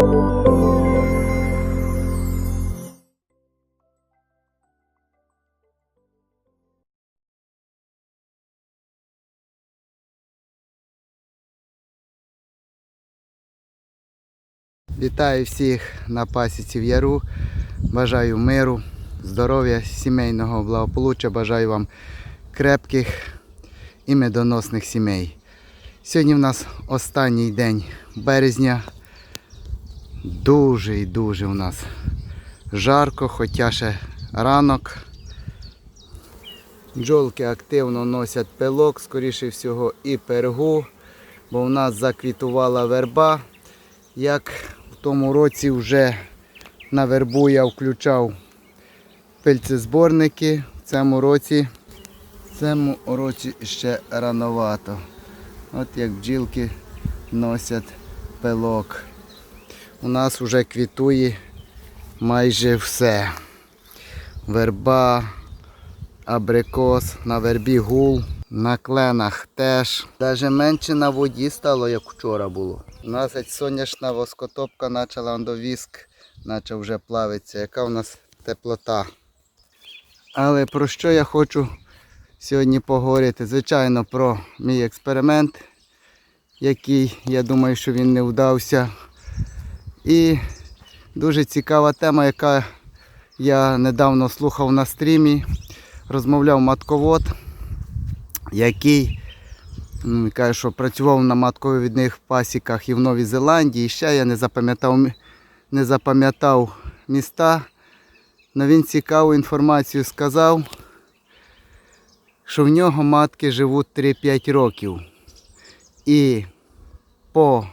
Вітаю всіх на пасіці в Яру. Бажаю миру, здоров'я, сімейного благополуччя. Бажаю вам крепких і медоносних сімей. Сьогодні в нас останній день березня. Дуже і дуже у нас жарко, хоча ще ранок. Бджолки активно носять пилок, скоріше всього, і пергу, бо в нас заквітувала верба. Як в тому році вже на вербу я включав пильцезборники, в цьому році, в цьому році ще рановато. От як бджілки носять пилок. У нас вже квітує майже все. Верба, абрикос, на вербі гул, на кленах теж. Навіть менше на воді стало, як вчора було. У нас сонячна воскотопка почала он до віск, наче вже плавиться. Яка у нас теплота. Але про що я хочу сьогодні поговорити? Звичайно, про мій експеримент, який, я думаю, що він не вдався. І дуже цікава тема, яка я недавно слухав на стрімі. Розмовляв матковод, який м, каже, що працював на матковидних пасіках і в Новій Зеландії. І ще я не запам'ятав, не запам'ятав міста. Але він цікаву інформацію сказав, що в нього матки живуть 3-5 років. І по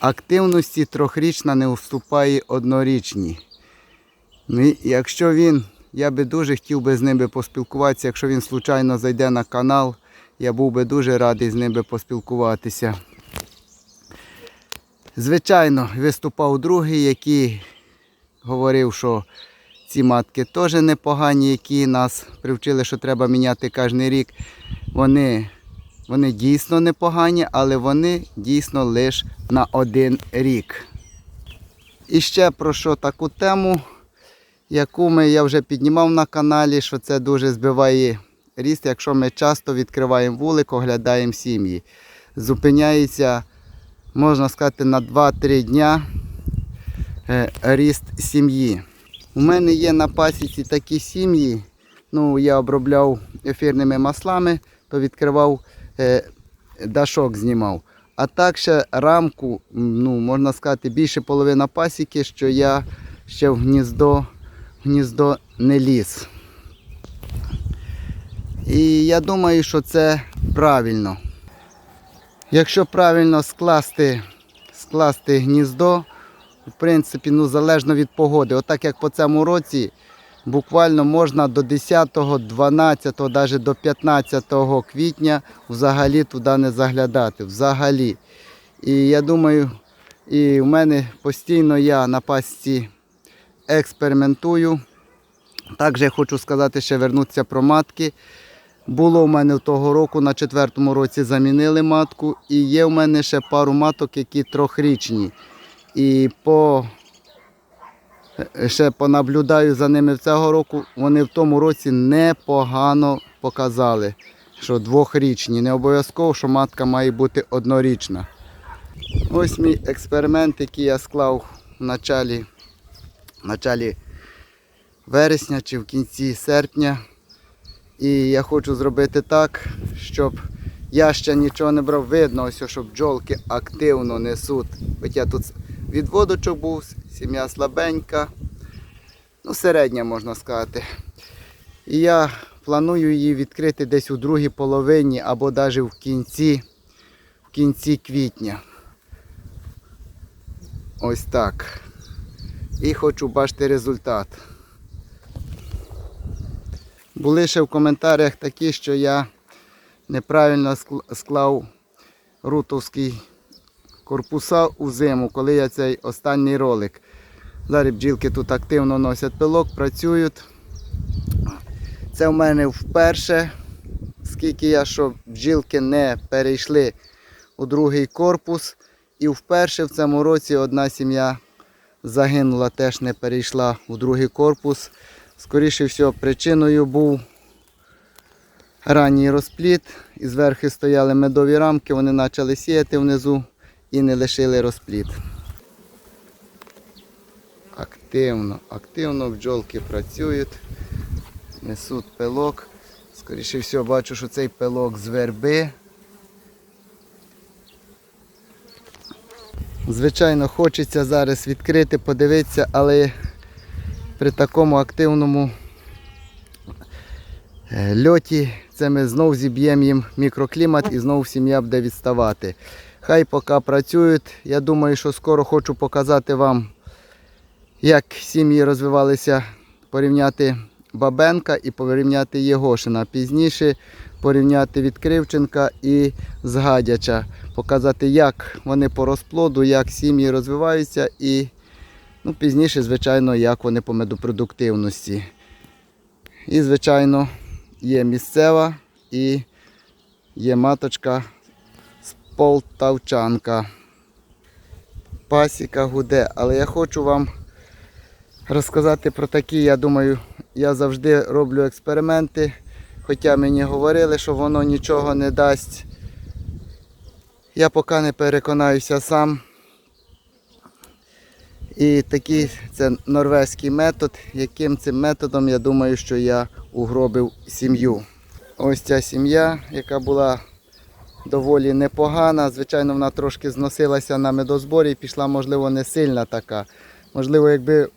активності трьохрічна не уступає однорічній. Ну, якщо він, я би дуже хотів би з ним поспілкуватися, якщо він случайно зайде на канал, я був би дуже радий з ним би поспілкуватися. Звичайно, виступав другий, який говорив, що ці матки теж непогані, які нас привчили, що треба міняти кожен рік. Вони, вони дійсно непогані, але вони дійсно лише на один рік. І ще про що таку тему, яку ми, я вже піднімав на каналі, що це дуже збиває ріст, якщо ми часто відкриваємо вулик, оглядаємо сім'ї. Зупиняється, можна сказати, на 2-3 дня е, ріст сім'ї. У мене є на пасіці такі сім'ї. Ну, я обробляв ефірними маслами, то відкривав дашок знімав. А так ще рамку, ну, можна сказати, більше половина пасіки, що я ще в гніздо, гніздо не ліз. І я думаю, що це правильно. Якщо правильно скласти, скласти гніздо, в принципі, ну, залежно від погоди. Отак як по цьому році, буквально можна до 10, 12, навіть до 15 квітня взагалі туди не заглядати. Взагалі. І я думаю, і в мене постійно я на пасці експериментую. Також я хочу сказати, ще вернутися про матки. Було в мене того року на четвертому році замінили матку, і є в мене ще пару маток, які трьохрічні. І по ще понаблюдаю за ними цього року, вони в тому році непогано показали, що двохрічні. Не обов'язково, що матка має бути однорічна. Ось мій експеримент, який я склав в началі, в началі вересня чи в кінці серпня. І я хочу зробити так, щоб я ще нічого не брав. Видно, ось, що бджолки активно несуть. Хоча тут відводочок був, сім'я слабенька, ну середня можна сказати. І я планую її відкрити десь у другій половині або навіть в кінці, в кінці квітня. Ось так. І хочу бачити результат. Були ще в коментарях такі, що я неправильно склав рутовський корпуса у зиму, коли я цей останній ролик. Зараз бджілки тут активно носять пилок, працюють. Це в мене вперше, скільки я, що бджілки не перейшли у другий корпус. І вперше в цьому році одна сім'я загинула, теж не перейшла у другий корпус. Скоріше всього, причиною був ранній розпліт. І зверху стояли медові рамки, вони почали сіяти внизу і не лишили розпліт. Активно, активно бджолки працюють, несуть пилок. Скоріше всього, бачу, що цей пилок з верби. Звичайно, хочеться зараз відкрити, подивитися, але при такому активному е, льоті це ми знов зіб'ємо їм мікроклімат і знов сім'я буде відставати. Хай поки працюють. Я думаю, що скоро хочу показати вам, як сім'ї розвивалися, порівняти Бабенка і порівняти Єгошина. Пізніше порівняти від Кривченка і Згадяча. Показати, як вони по розплоду, як сім'ї розвиваються і ну, пізніше, звичайно, як вони по медопродуктивності. І, звичайно, є місцева і є маточка полтавчанка. Пасіка гуде, але я хочу вам розказати про такі, я думаю, я завжди роблю експерименти, хоча мені говорили, що воно нічого не дасть. Я поки не переконаюся сам. І такий це норвезький метод, яким цим методом я думаю, що я угробив сім'ю. Ось ця сім'я, яка була доволі непогана. Звичайно, вона трошки зносилася на медозборі і пішла, можливо, не сильна така. Можливо, якби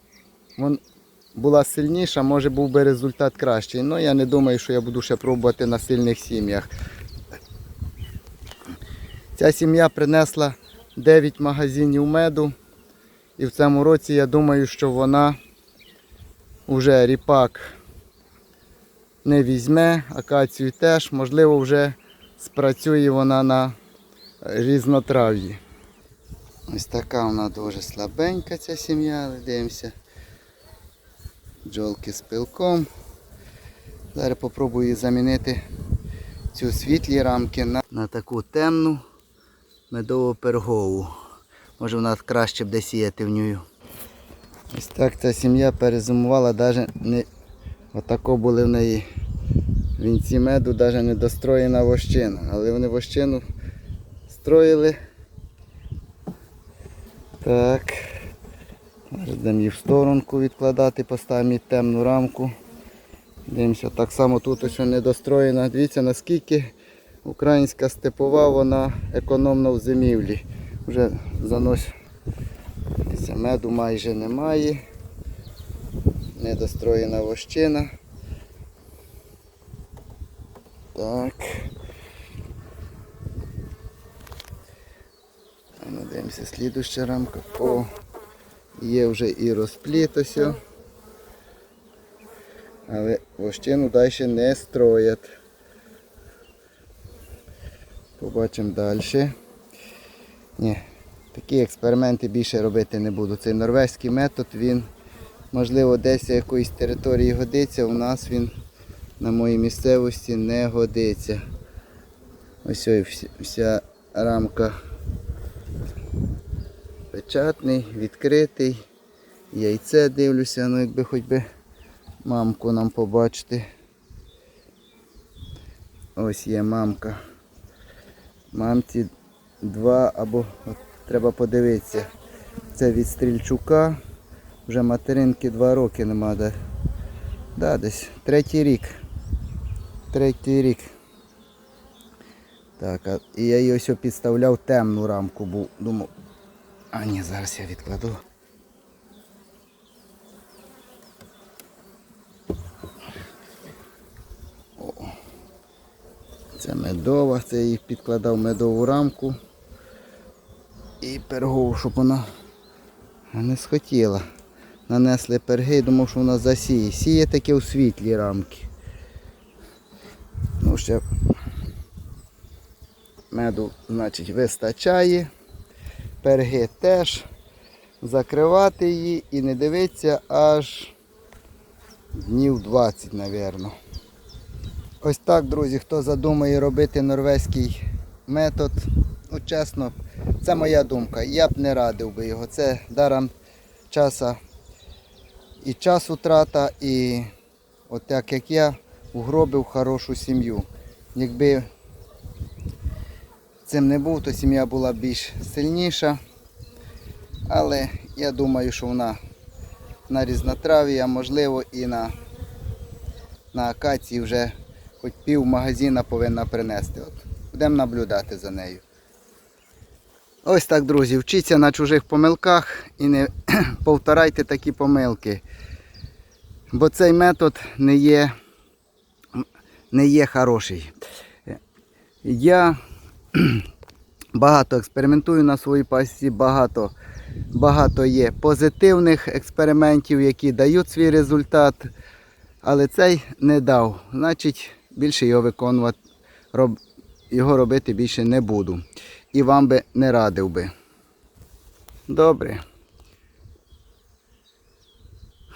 була сильніша, може був би результат кращий. Ну я не думаю, що я буду ще пробувати на сильних сім'ях. Ця сім'я принесла 9 магазинів меду. І в цьому році я думаю, що вона вже ріпак не візьме, акацію теж, можливо, вже спрацює вона на різнотрав'ї. Ось така вона дуже слабенька ця сім'я, дивимося. Бджолки з пилком. Зараз попробую замінити цю світлі рамки на, на таку темну медово пергову. Може вона краще буде сіяти в нього. Ось так ця сім'я перезимувала, навіть не отако були в неї вінці меду, навіть не достроєна вощина. Але вони вощину строїли. Так. Будемо її в сторонку відкладати, поставимо темну рамку. Дивимося, так само тут ось недостроєна. Дивіться наскільки українська степова, вона економна в зимівлі. Вже занось меду майже немає. Недостроєна вощина. Так. А ну, слідуща рамка. О, є вже і розпліт. Але вощину далі не строять. Побачимо далі. Ні, такі експерименти більше робити не буду. Цей норвезький метод, він, можливо, десь якоїсь території годиться, у нас він на моїй місцевості не годиться. Ось ось вся, рамка печатний, відкритий. Яйце дивлюся, ну якби хоч би мамку нам побачити. Ось є мамка. Мамці два або от, треба подивитися. Це від стрільчука. Вже материнки два роки нема. Да десь третій рік. Третій рік. Так, і я її ось підставляв темну рамку, бо думав. А ні, зараз я відкладу. О. Це медова, це я їх підкладав медову рамку і пергову, щоб вона не схотіла. Нанесли перги, думав, що вона засіє. Сіє таке у світлі рамки. Ну, ще меду, значить, вистачає. Перги теж. Закривати її і не дивитися аж днів 20, мабуть. Ось так, друзі, хто задумає робити норвезький метод, от чесно, це моя думка. Я б не радив би його. Це даром часу і часу трата, і от так як я угробив хорошу сім'ю. Якби цим не був, то сім'я була більш сильніша. Але я думаю, що вона на різнотраві, а можливо і на, на акації вже хоч пів магазина повинна принести. От. Будемо наблюдати за нею. Ось так, друзі, вчіться на чужих помилках і не повторайте такі помилки. Бо цей метод не є, не є хороший. Я багато експериментую на своїй пасі, багато, багато є позитивних експериментів, які дають свій результат, але цей не дав. Значить, більше його виконувати, роб, його робити більше не буду. І вам би не радив би. Добре.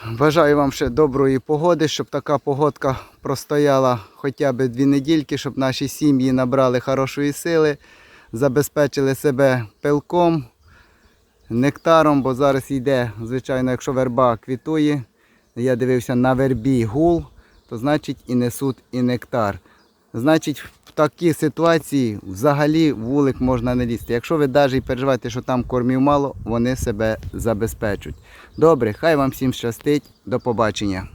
Бажаю вам ще доброї погоди, щоб така погодка простояла хоча б дві недільки, щоб наші сім'ї набрали хорошої сили, забезпечили себе пилком, нектаром, бо зараз йде, звичайно, якщо верба квітує, я дивився на вербі гул, то значить і несуть і нектар. Значить, в такій ситуації взагалі вулик можна не лізти. Якщо ви навіть переживаєте, що там кормів мало, вони себе забезпечують. Добре, хай вам всім щастить. До побачення.